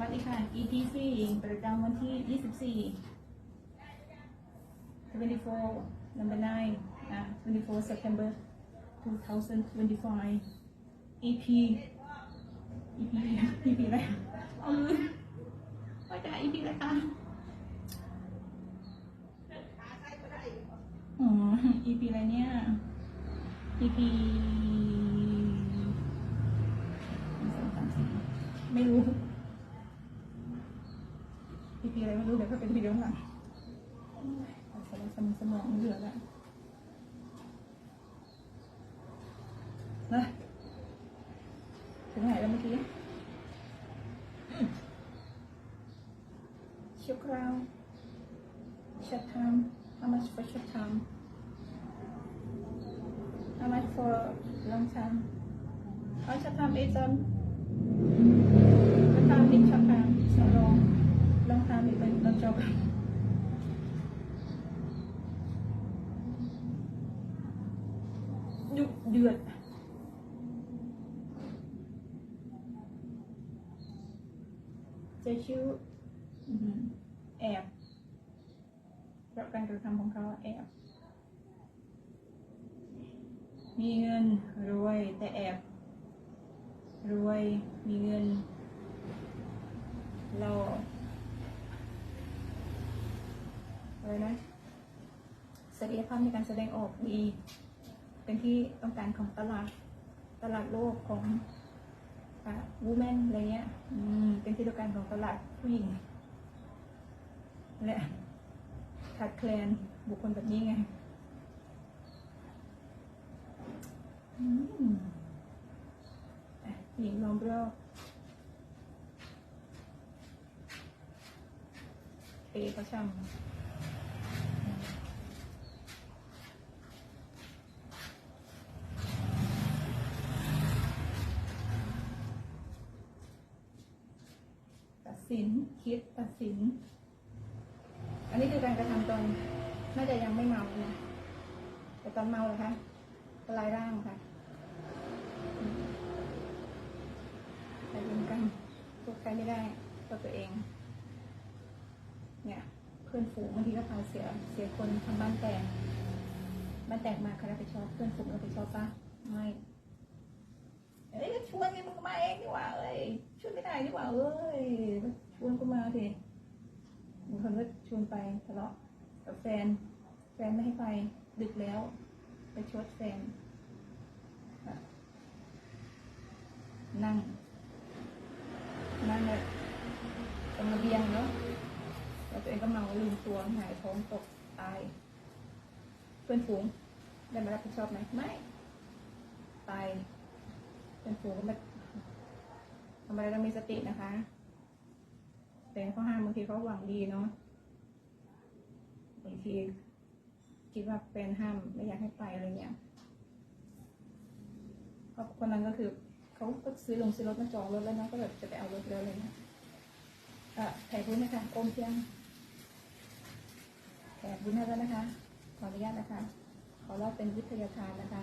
วัสดีค่ะ EP 4ประจำวันที่ 24 24 number 9นะ24 September 2025 EP EP EP อะไรเอาลืมว่าจะ EP อะไรคะอ๋อ EP อะไรเนี่ย EP ไม่รู้ีอะไรไม่รู้เดี๋ยวก็เป็นพีเดียวหลังสมองสมองสมองเหลือแล้วนะถึงไหนแล้วเมื่อกี้ชั่วคราว short time how much for short time how much for long time oh short time is um short time is short time it's not long long time is like long job ดุเดือดจะชื่ออื้อหือแอบเพราะการกระทำของเขาแอบ มีเงินรวยแต่แอบ รวยมีเงินเรา อะไรนะศักยภาพในการแสดงออกดี เป็นที่ต้องการของตลาดตลาดโลกของวูแมนอะไรเงี้ยเป็นที่ต้องการของตลาดผู้หญิงและขาดแคลนบุคคลแบบนี้ไงอืมอะหญิงลอมรอบเอเขาช่ำตัดสิน คิด ตัดสิน อันนี้คือการกระทำตอนน่าจะยังไม่เมานะแต่ตอนเมาเหรอคะลายร่างค่ะอืมใครเป็นกันตัวใครไม่ได้ตัวตัวเอง เนี่ยเพื่อนฝูงบางทีก็พาเสียเสียคนทำบ้านแตกบ้านแตกมาใครรับผิดชอบเพื่อนฝูงรับผิดชอบปะไม่เอ้ยชวนกันมึงมาเองดีกว่าเอ้ยช่วยไม่ได้ดีกว่าเอ้ย ชวนกูมาสิบางคนก็ชวนไปทะเลาะกับแฟน แฟนไม่ให้ไปดึกแล้ว ไปชดแฟน นั่ง นั่งแบบตรงระเบียงเนาะแล้วตัวเองก็เมาลืมตัวหายท้องตกตาย เพื่อนฝูงได้มารับผิดชอบไหมไม่ตายเพื่อนฝูงก็มาทำอะไรเรามีสตินะคะ แต่เขาห้ามบางทีเขาหวังดีเนาะบางทีคิดว่าแฟนห้ามไม่อยากให้ไปอะไรเงี้ยเพราะคนนั้นก็คือเขาก็ซื้อลงซื้อรถมาจองรถแล้วนะก็แบบจะไปเอารถแล้วอะไรเงี้ยอะแถบุญนะคะโอมเพียงแถบุญให้แล้วนะคะ ขออนุญาตนะคะ ขอเล่าเป็นวิทยาทานนะคะ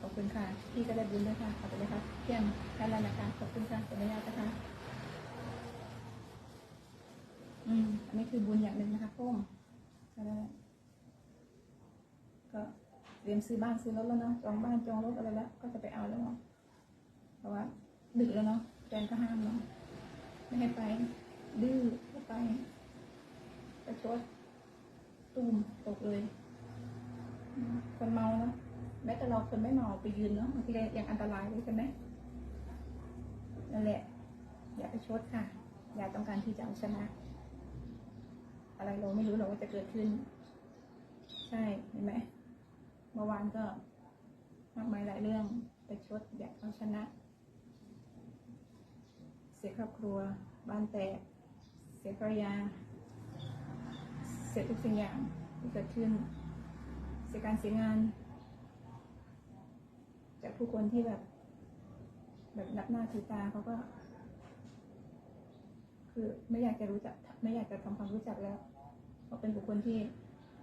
ขอบคุณค่ะ พี่ก็ได้บุญด้วยค่ะขอบคุณนะคะเพียงแค่นั้นนะคะ ขอบคุณค่ะขออนุญาตนะคะ อืม อันนี้ คือบุญอย่างหนึ่งนะคะพ่อมก็ได้ก็เตรียมซื้อบ้านซื้อรถแล้วเนาะจองบ้านจองรถอะไรแล้ว ก็จะไปเอาแล้วเนาะเพราะว่าดึกแล้วเนาะแฟนก็ห้ามเนาะไม่ให้ไปดื้อไม่ไปไปชดตูมตกเลย คนเมาเนาะแม้แต่เราคนไม่เมาไปยืนเนาะบางทีก็ยังอันตรายเลยใช่ไหมนั่นแหละ อย่าไปชดค่ะ อย่าต้องการที่จะเอาชนะ อะไรเราไม่รู้หรอกว่าจะเกิดขึ้น ใช่เห็นไหมเมื่อวานก็มากมายหลายเรื่องไปชดอยากเอาชนะ เสียครอบครัว บ้านแตก เสียภรรยา เสียทุกสิ่งอย่างที่เกิดขึ้น เสียการเสียงาน จากผู้คนที่แบบแบบนับหน้าถือตาเขาก็ คือไม่อยากจะรู้จัก ไม่อยากจะทำความรู้จักแล้ว เพราเป็นบุคคลที่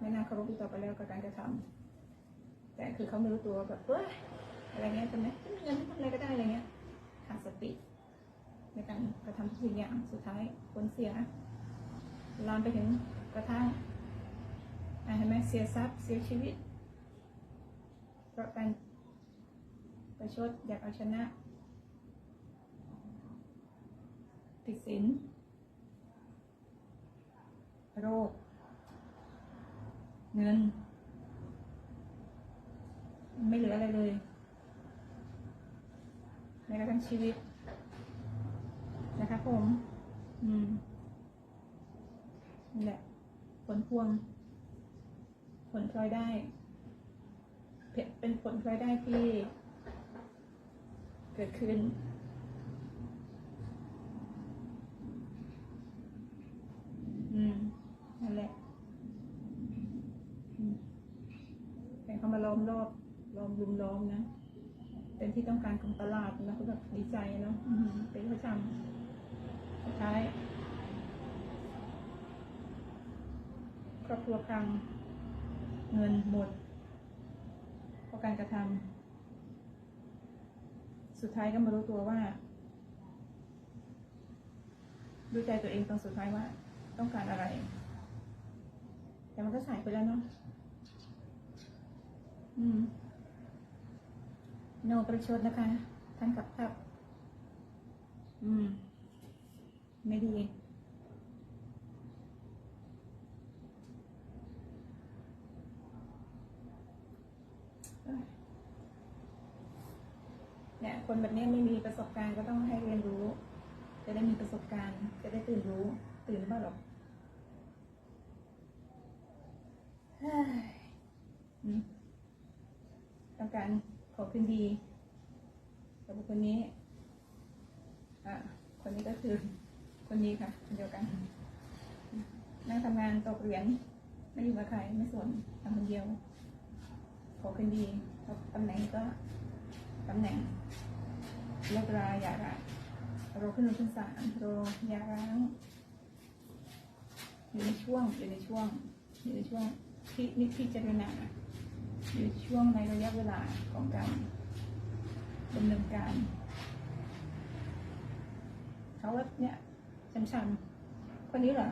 ไม่น่าเคารพต่อไปแล้วกับการกระทำแต่คือเขาไม่รู้ตัวแบบเอ้ยอะไรเงี้ยใช่ไหมฉันมีเงินฉันทำอะไรก็ได้อะไรเงี้ยขาดสติ ในการกระทำทุกสิ่งอย่างสุดท้ายผลเสียลามไปถึงกระทั่งเห็นไหมเสียทรัพย์เสียชีวิตเพราะการประชดอยากเอาชนะผิดศีลโรค เงิน ไม่เหลืออะไรเลยแม้กระทั่งชีวิต นะคะผม อืมนี่แหละ ผลพวง ผลพลอยได้ เป็นผลพลอยได้ที่ เกิดขึ้น อืม นั่นแหละอืมแต่เขามาล้อมรอบ ล้อมลุมล้อมนะ เป็นที่ต้องการของตลาดนะก็แบบดีใจเนาะอืมเป็นประจำสุดท้ายครอบครัวพัง เงินหมดเพราะการกระทำสุดท้ายก็มารู้ตัวว่ารู้ใจตัวเองตอนสุดท้ายว่า ต้องการอะไร แต่มันก็สายไปแล้วเนาะอืม โนประชดนะคะท่านกับภาพอืม ไม่ดี เนี่ย คนแบบนี้ไม่มีประสบการณ์ก็ต้องให้เรียนรู้ จะได้มีประสบการณ์ จะได้ตื่นรู้ ตื่นหรือเปล่าหรอกเฮ้ยอืมต้องการข อคืนดีกับบุคคนนี้ อะ คนนี้ก็คือ คนนี้ค่ะคนเดียวกัน นั่งทำงานตกเหรียญไม่อยู่กับใครไม่สนทำคนเดียว ขอคืนดีตำแหน่งก็ตำแหน่งเลิกราหย่าร้างโรขึ้นหนึ่งขึ้นสามโรยาร้างอยู่ในช่วงอยู่ในช่วงอยู่ในช่วงที่นิพิจารณา อยู่ในช่วงในระยะเวลาของการดำเนินการเขาว่าเนี่ยช้ำๆคนนี้เหรอ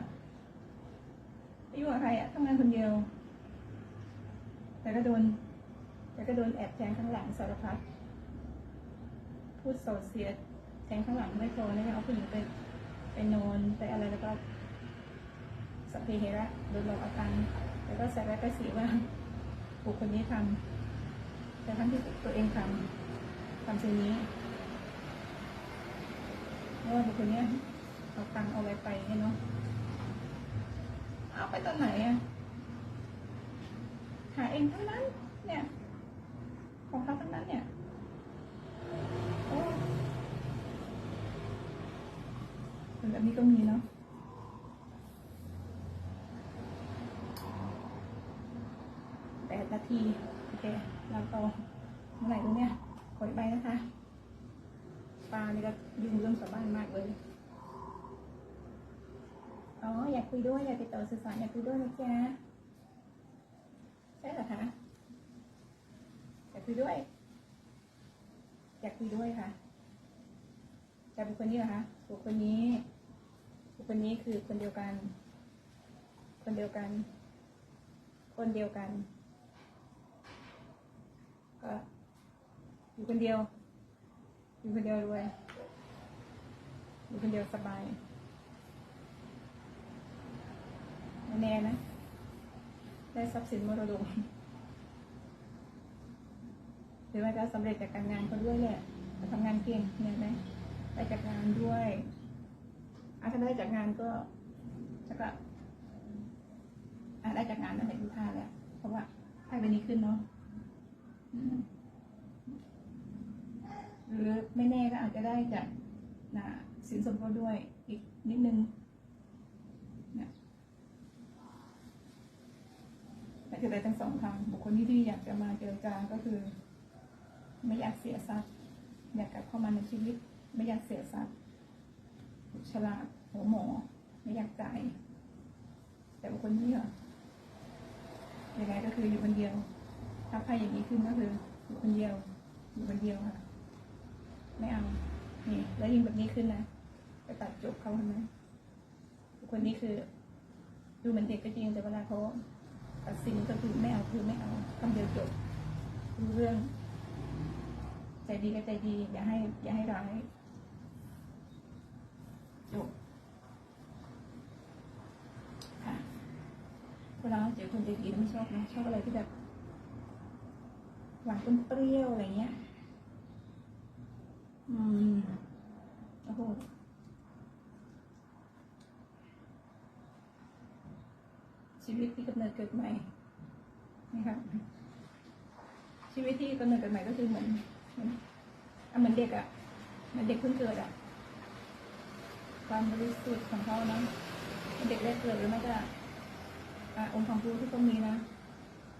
ไปอยู่กับใครอะทำงานคนเดียว แต่ก็โดน แต่ก็โดนแอบแทงข้างหลังสารพัดพูดโซเสียดแทงข้างหลังไม่พอเนี่ยเอาผู้หญิงไปไปนอนไปอะไรแล้วก็สัพเพเหระโดนหลอกเอาตังค์แล้วก็ใส่ไว้ก็สีว่า บุคคลนี้ทำแต่ทั้งที่ตัวเองทำทำเช่นนี้เพราะว่าบุคคลนี้เอาตังค์เอาอะไรไปเนี่ยเนาะเอาไปตอนไหนอะหาเองทั้งนั้น เนี่ย ของเขาทั้งนั้นเนี่ยโอ้คนแบบนี้ก็มีเนาะแปดนาที โอเค เราต่อเมื่อไหร่ตรงเนี้ยกดไปนะคะ ปลานี่ก็ยุ่งเรื่องชาวบ้านมากเลยอ๋ออยากคุยด้วยอยากติดต่อสื่อสารอยากคุยด้วยนะจ๊ะใช่เหรอคะอยากคุยด้วย อยากคุยด้วยค่ะแต่บุคคลนี้เหรอคะบุคคลนี้บุคคลนี้คือคนเดียวกัน คนเดียวกัน คนเดียวกัน ก็อยู่คนเดียว อยู่คนเดียวรวยอยู่คนเดียวสบายแน่นะ ได้ทรัพย์สินมรดกหรือว่าจะสำเร็จจากการงานเขาด้วยแหละทำงานเก่งเนี่ยไหมได้จากงานด้วยอาถ้าได้จากงานก็แล้วก็อะได้จากงานนั่นแหละดูท่าแล้วเพราะว่าไพ่ใบนี้ขึ้นเนาะ หรือไม่แน่ก็อาจจะได้จากนะสินสมรสด้วยอีกนิดนึงนะแต่จะได้ทั้งสองทางบุคคลที่ที่อยากจะมาเจอจางก็คือ ไม่อยากเสียทรัพย์อยากกลับเข้ามาในชีวิต ไม่อยากเสียทรัพย์ฉลาดหัวหมอ ไม่อยากจ่ายแต่บุคคลนี้เหรอยังไงก็คืออยู่คนเดียวถ้าใครอย่างนี้ขึ้นก็คืออยู่คนเดียว อยู่คนเดียวค่ะ ไม่เอา นี่ แล้วยิงแบบนี้ขึ้นนะไปตัดจบเขาทำไมคนนี้คือ ดูเหมือนเด็กก็จริงแต่เวลาเขาตัดสินก็คือไม่เอาคือไม่เอาคำเดียวจบรู้เรื่อง ใจดีก็ใจดี อย่าให้ อย่าให้ร้ายจบค่ะเวลาเจอคนใจดีเราไม่ชอบนะชอบอะไรที่แบบหวานเปรี้ยวอะไรเงี้ย อืมโอ้โหชีวิตที่กำเนิดเกิดใหม่นะครับชีวิตที่กำเนิดเกิดใหม่ก็คือเหมือนเหมือนอะเหมือนเด็กอะเหมือนเด็กเพิ่งเกิดอะความบริสุทธิ์ของเขานะเด็กแรกเกิดหรือไม่ก็อะองค์ความรู้ที่เขามีนะ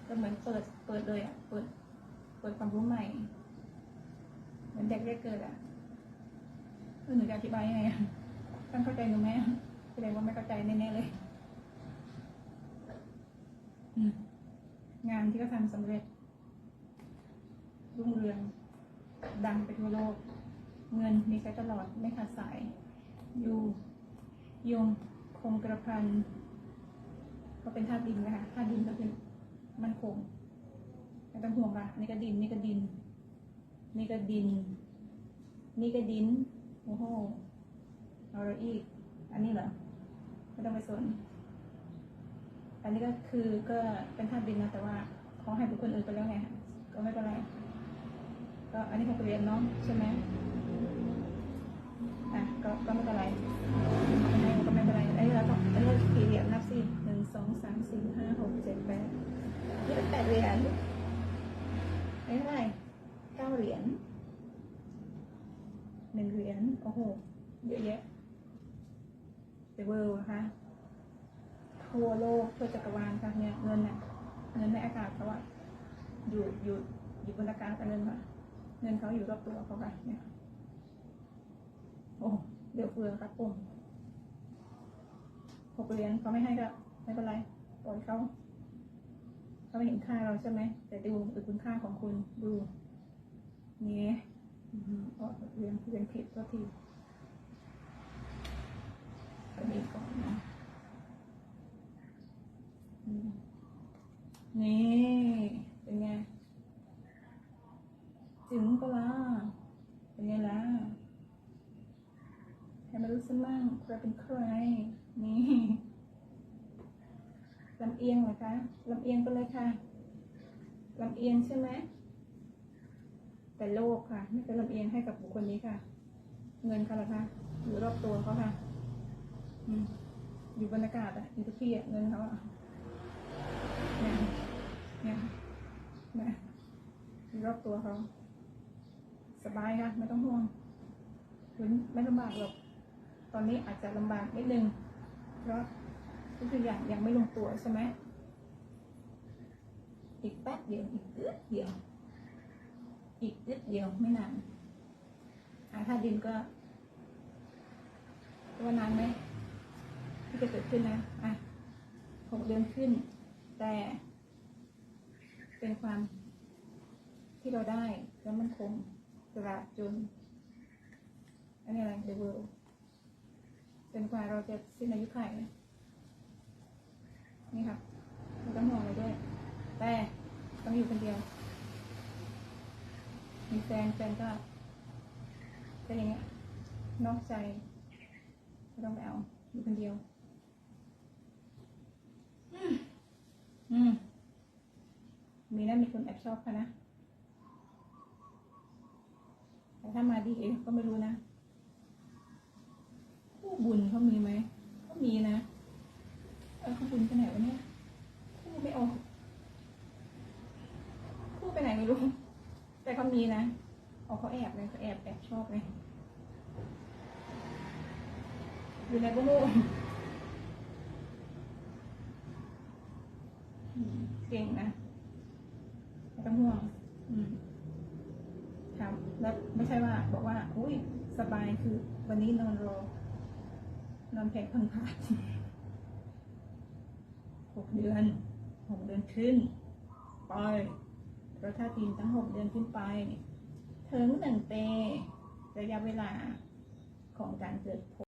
ก็เหมือนเปิดเปิดเลยอะเปิด เปิดความรู้ใหม่ มือนเด็กแรกเกิดอะเออหนูจะอธิบายยังไงอะท่านเข้าใจหนูไหมแสดงว่าไม่เข้าใจแน่ๆเลย งานที่เขาทำสำเร็จ รุ่งเรือง ดังไปทั่วโลก เงินมีใช้ตลอดไม่ขาดสาย อยู่ยงคงกระพันก็เป็นธาตุดินนะคะธาตุดินก็คือมันคงไม่ต้องห่วงค่ะนี่ก็ดินนี่ก็ดิน นี่ก็ดิน นี่ก็ดิน โอ้โหเอาอะไรอีก อันนี้เหรอ ไม่ต้องไปสน อันนี้ก็คือก็เป็นธาตุดินนะแต่ว่าเขาให้บุคคลอื่นไปแล้วไง ก็ไม่เป็นไร ก็อันนี้เขาเรียนเนาะใช่ไหมอะก็ก็ไม่เป็นไรก็ไม่เป็นไรอันนี้เราต้องอันนี้เรากี่เหรียญนับสิหนึ่งสองสามสี่ห้าหกเจ็ดแปดนี่เป็นแปดเหรียญอันนี้เท่าไหร่ เหรียญหนึ่งเหรียญโอ้โห เยอะแยะเดเวอร์นะคะทั่วโลกทั่วจักรวาลค่ะเนี่ยเงินเนี่ยเงินในอากาศเขาอะอยู่อยู่อยู่บนอากาศแต่เงินค่ะเงินเขาอยู่รอบตัวเขาค่ะเนี่ยโอ้เดี๋ยวเฟือครับปุ่มหกเหรียญเขาไม่ให้ก็ไม่เป็นไรปล่อยเขาเขาไม่เห็นค่าเราใช่ไหมแต่ดูดูคุณค่าของคุณดู นี่อืมอ๋อเรียนเรียนผิดก็ทีอันนี้ก่อนนะนี่ เป็นไงจึงปะล่ะเป็นไงล่ะให้มารู้สักมั่งใครเป็นใคร นี่ลำเอียงเหรอคะลำเอียงไปเลยค่ะลำเอียงใช่ไหม แต่โลกค่ะ ไม่เป็นลำเอียงให้กับบุคคลนี้ค่ะ เงินเขาเหรอคะอยู่รอบตัวเขาค่ะ อืมอยู่บนอากาศอะอยู่ทุกที่อะเงินเขาอะเนี่ยเนี่ยเนี่ยอยู่รอบตัวเขาสบายค่ะ ไม่ต้องห่วงคุณไม่ลำบากหรอกตอนนี้อาจจะลำบากนิดนึงเพราะทุกอย่างยังไม่ลงตัวใช่ไหมอีกแป๊บเดียวอีกอึดเดียว อีกอึดเดียวไม่นานอาถ้าดินก็ว่านานไหมที่จะเกิดขึ้นนะอะหกเดือนขึ้น แต่เป็นความที่เราได้แล้วมันคงตราบจนอันนี้อะไร the world เป็นกว่าเราจะสิ้นอายุขัยนี่ค่ะไม่ต้องห่วงเลยด้วย แต่ต้องอยู่คนเดียว มีแฟนแฟนก็ก็อย่างเงี้ยนอกใจไม่ต้องไปเอาอยู่คนเดียว อืมอืมมีนะมีคนแอบชอบค่ะนะ แต่ถ้ามาดีก็ไม่รู้นะ คู่บุญเขามีไหมก็มีนะ เออเขาบุญไปไหนวะเนี่ยคู่ไม่ออกคู่ไปไหนไม่รู้ แต่เขามีนะเอาเขาแอบเลยเขาแอบแอบชอบเลยอยู่ไหนก็ไม่รู้อืมเก่งนะไม่ต้องห่วงครับแล้วไม่ใช่ว่า บอกว่า อุ้ยสบายคือ วันนี้นอนรอนอนแผลพังพาดหกเดือนหกเดือนขึ้น ไป เราถ้าตีนตั้งหกเดือนขึ้นไป ถึงหนึ่งปีระยะเวลาของการเกิดผล